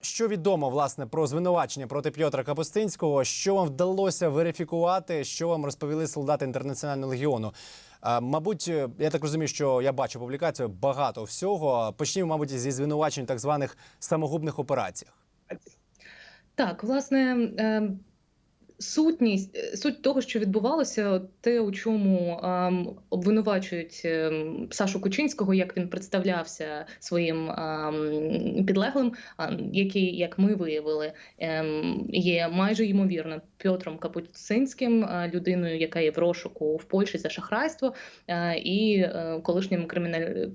Що відомо власне про звинувачення проти П'єтра Капустинського? Що вам вдалося верифікувати? Що вам розповіли солдати інтернаціонального легіону? А, мабуть, е, я так розумію, що я бачу публікацію багато всього. Почнімо, мабуть, зі звинувачень так званих самогубних операціях. Так, власне, е, сутність, е, суть того, що відбувалося, те, у чому ем, обвинувачують ем, Сашу Кучинського, як він представлявся своїм ем, підлеглим, а, який, як ми виявили, ем, є майже ймовірно Пьотром Капуцинським, е, людиною, яка є в розшуку в Польщі за шахрайство, е, і е, колишнім криміналь...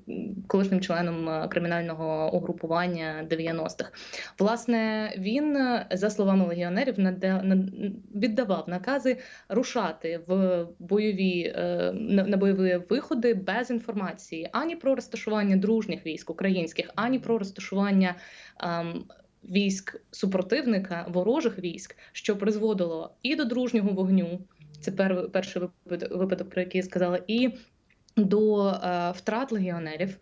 колишнім членом е, кримінального угрупування 90-х. Власне, він, е, за словами легіонерів, на- віддавав накази рушати в бойові е, на бойові виходи без інформації ані про розташування дружніх військ українських, ані про розташування. ем, Військ супротивника ворожих військ, що призводило і до дружнього вогню, це пер, перший випадок, про який я сказала, і до е, втрат легіонерів,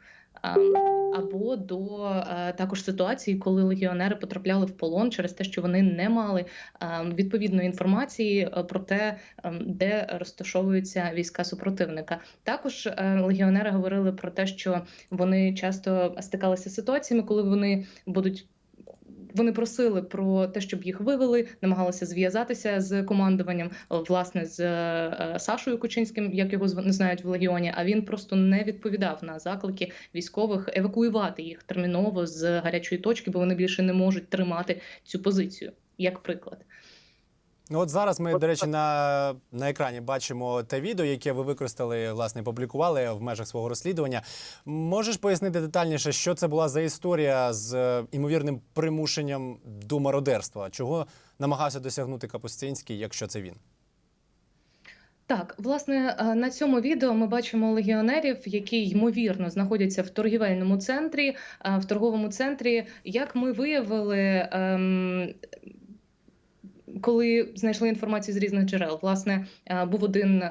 або до е, також ситуації, коли легіонери потрапляли в полон через те, що вони не мали ем, відповідної інформації е, про те, де розташовуються війська супротивника. Також е, легіонери говорили про те, що вони часто стикалися з ситуаціями, коли вони будуть. Вони просили про те, щоб їх вивели, намагалися зв'язатися з командуванням, е, власне, з е, Сашою Кучинським, як його знають в легіоні. А він просто не відповідав на заклики військових евакуювати їх терміново з гарячої точки, бо вони більше не можуть тримати цю позицію. Як приклад, Ну от зараз ми, до речі, на, на екрані бачимо те відео, яке ви використали, власне, публікували в межах свого розслідування. Можеш пояснити детальніше, що це була за історія з е, імовірним примушенням до мародерства? Чого намагався досягнути Капустинський, якщо це він? Так, власне, е, на цьому відео ми бачимо легіонерів, які ймовірно знаходяться в торгівельному центрі, е, в торговому центрі. Як ми виявили, ем, коли знайшли інформацію з різних джерел, власне, е, був один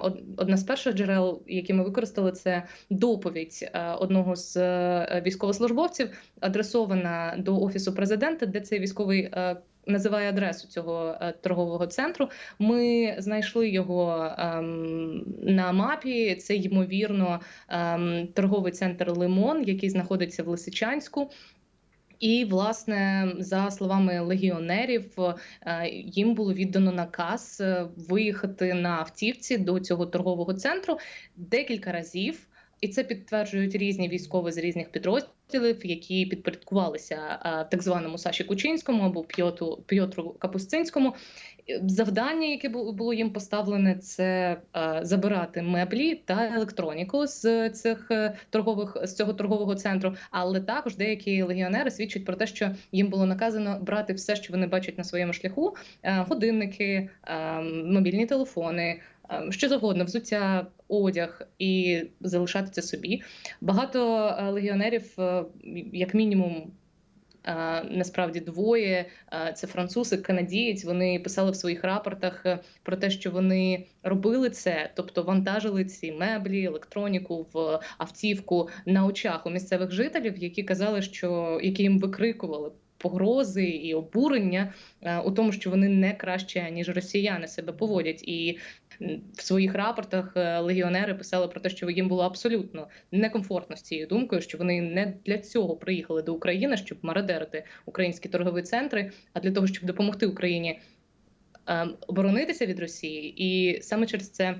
од- одна з перших джерел, які ми використали, це доповідь е, одного з е, військовослужбовців, адресована до офісу президента, де цей військовий. е, Називає адресу цього е, торгового центру. Ми знайшли його ем, на мапі. Це ймовірно ем, торговий центр Лимон, який знаходиться в Лисичанську. І, власне, за словами легіонерів, е, їм було віддано наказ е, виїхати на автівці до цього торгового центру декілька разів. І це підтверджують різні військові з різних підрозділів, які підпорядкувалися так званому Саші Кучинському або П'йоту П'йотру Капустинському. Завдання, яке було їм поставлене, це забирати меблі та електроніку з цих е, торгових з цього торгового центру. Але також деякі легіонери свідчать про те, що їм було наказано брати все, що вони бачать на своєму шляху: е, годинники, е, мобільні телефони. Що завгодно, взуття, одяг і залишати це собі. Багато легіонерів, як мінімум, е, насправді двоє. е, Це француз і канадієць. Вони писали в своїх рапортах е, про те, що вони робили це, тобто вантажили ці меблі, електроніку в автівку на очах у місцевих жителів, які казали, що які їм викрикували. Погрози і обурення е, у тому, що вони не краще ніж росіяни себе поводять, і в своїх рапортах е, легіонери писали про те, що їм було абсолютно некомфортно з цією думкою, що вони не для цього приїхали до України, щоб мародерити українські торгові центри, а для того, щоб допомогти Україні е, оборонитися від Росії, і саме через це.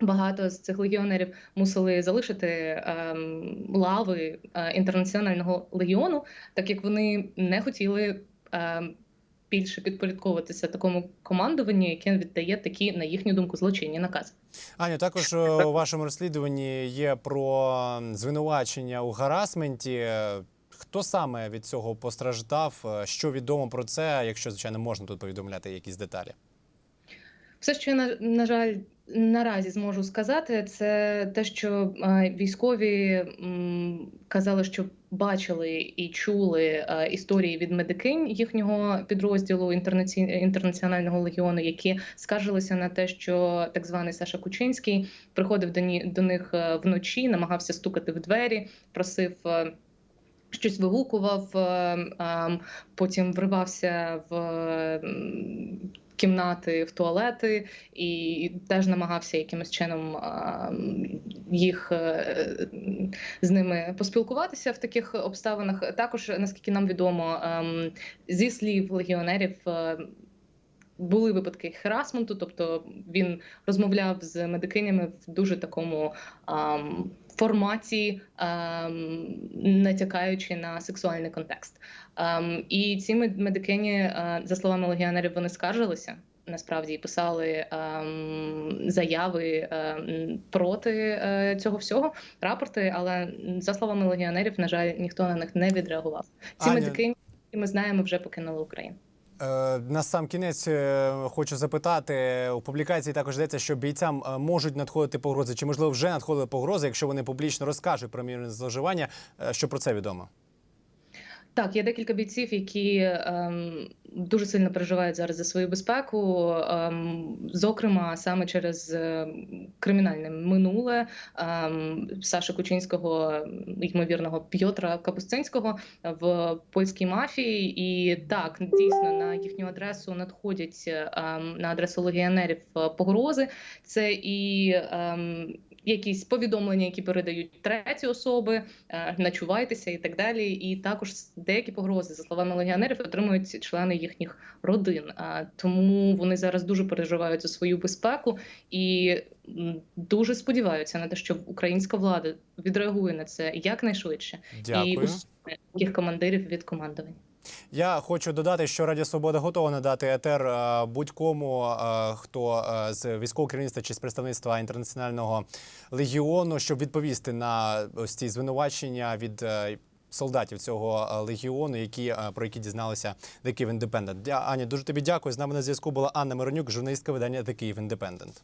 Багато з цих легіонерів мусили залишити ем, лави е, інтернаціонального легіону, так як вони не хотіли ем, більше підпорядковуватися такому командуванню, яке віддає такі, на їхню думку, злочинні накази. Аню, також е, у вашому розслідуванні є про звинувачення у гарасменті. Е, Хто саме від цього постраждав? Е, Що відомо про це, якщо звичайно можна тут повідомляти якісь деталі? Все, що я на, на жаль наразі зможу сказати, це те, що е, військові казали, що бачили і чули е, історії від медикинь їхнього підрозділу інтернаці... інтернаціонального легіону, які скаржилися на те, що так званий Саша Кучинський приходив до, них е, вночі, намагався стукати в двері, просив. Щось вигукував, потім вривався в кімнати, в туалети і теж намагався якимось чином їх е, з ними поспілкуватися в таких обставинах. Також, наскільки нам відомо, ем, зі слів легіонерів. е, Були випадки херасменту, тобто він розмовляв з медикинями в дуже такому ам, форматі, ам, натякаючи на сексуальний контекст. Ам, і ці мед- медикині, е, за словами легіонерів, вони скаржилися. Насправді писали ем, заяви ем, проти е, цього всього, рапорти. Але за словами легіонерів, на жаль, ніхто на них не відреагував. Ці медикині, які ми знаємо, вже покинули Україну. Е, На сам кінець е, хочу запитати у публікації. Також йдеться, що бійцям е, можуть надходити погрози, чи можливо вже надходили погрози, якщо вони публічно розкажуть про мірне зловживання. Що про це відомо? Так, є декілька бійців, які ем, дуже сильно переживають зараз за свою безпеку, ем, зокрема саме через е, кримінальне минуле ем, Саши Кучинського, ймовірного П'єтра Капустинського в польській мафії. І так, дійсно на їхню адресу надходять ем, на адресу легіонерів е, погрози. Це і ем, якісь повідомлення, які передають треті особи, е, начувайтеся і так далі. І також деякі погрози, за словами легіонерів, отримують члени їхніх родин. Тому вони зараз дуже переживають за свою безпеку і дуже сподіваються на те, що українська влада відреагує на це якнайшвидше і Дякую. усуне їх командирів від командування. Я хочу додати, що Радіо Свобода готова надати етер е, будь-кому, е, хто е, з військового керівництва чи з представництва інтернаціонального легіону, щоб відповісти на ось ці звинувачення від. Солдатів цього легіону, які про які дізналися The Kyiv Independent. Аня, дуже тобі дякую. З нами на зв'язку була Анна Миронюк, журналістка видання The Kyiv Independent.